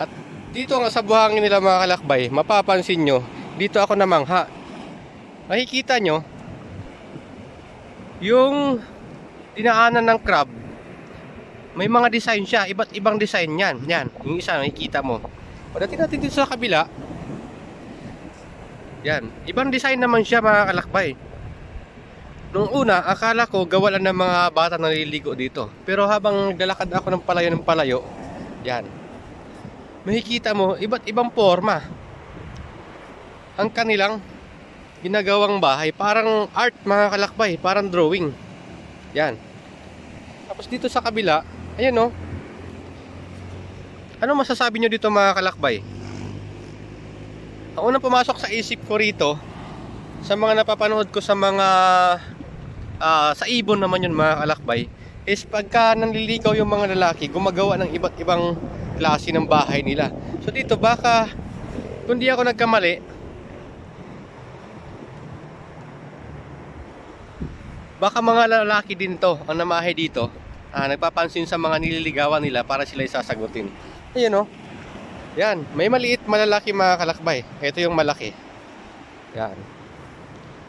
At dito sa buhangin nila mga kalakbay, mapapansin nyo, dito ako namangha. Makikita nyo, yung dinaanan ng crab, may mga design siya, iba't ibang design yan. Yan, yung isa makikita mo. Pagdating natin dito sa kabila, yan, ibang design naman siya mga kalakbay. Nung una, akala ko gawa lang ng mga bata na naliligo dito. Pero habang naglalakad ako ng palayo ng palayo, yan. Makikita mo, iba't ibang forma. Ang kanilang ginagawang bahay, parang art mga kalakbay, parang drawing. Yan. Tapos dito sa kabila, ayan oh. Ano masasabi nyo dito mga kalakbay? Ang unang pumasok sa isip ko rito, sa mga napapanood ko sa mga ah, sa ibon naman yun mga kalakbay, is pagka nanliligaw yung mga lalaki, gumagawa ng iba't ibang klase ng bahay nila. So dito baka, kung di ako nagkamali, baka mga lalaki din to ang namahay dito. Ah, nagpapansin sa mga nililigawan nila para sila isasagutin ayun oh. Yan. May maliit malalaki mga kalakbay. Ito yung malaki. Yan.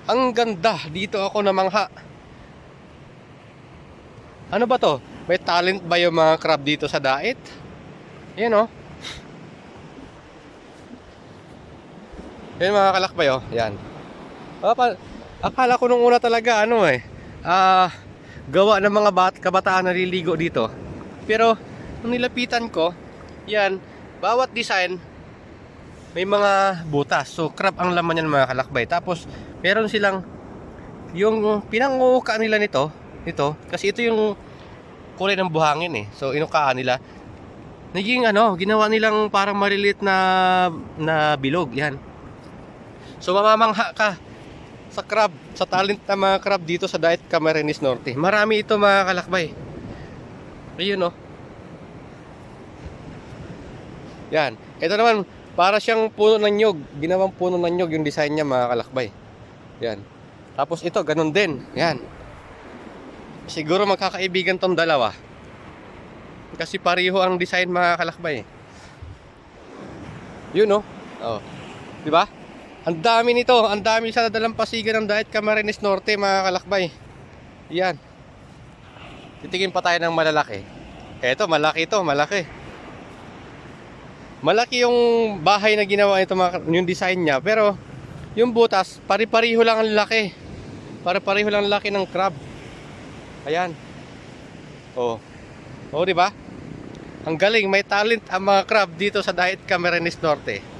Ang ganda. Dito ako namangha. Ano ba to? May talent ba yung mga crab dito sa daet yan oh yan mga kalakbay oh yan Papa, akala ko nung una talaga ano eh ah gawa ng mga bat kabataan na naliligo dito. Pero nung nilapitan ko, yan, bawat design may mga butas. So crab ang laman niyan mga kalakbay. Tapos meron silang yung pinanguka nila nito, ito kasi ito yung kulay ng buhangin eh. So inukaan nila. Naging ano, ginawa nilang parang maliliit na na bilog, yan. So mamamangha ka sa crab, sa talent ng mga crab dito sa Diet Camarines Norte. Marami ito mga kalakbay. Ayun oh. Yan. Ito naman, para siyang puno ng nyog. Ginawang puno ng nyog yung design niya mga kalakbay. Yan. Tapos ito, ganun din. Yan. Siguro magkakaibigan tong dalawa. Kasi pareho ang design mga kalakbay. Yun oh. Oh. 'Di ba? Ang dami nito, ang dami sa dalampasigan ng Diet Camarines Norte mga kalakbay. Yan. Titingin pa tayo ng malalaki. Eto, malaki ito, malaki. Malaki yung bahay na ginawa ito, mga- yung design niya. Pero, yung butas, pari-pariho lang ang laki. Pari-pariho lang ang laki ng crab. Ayan. Oh. Oh, di ba? Ang galing, may talent ang mga crab dito sa Diet Camarines Norte.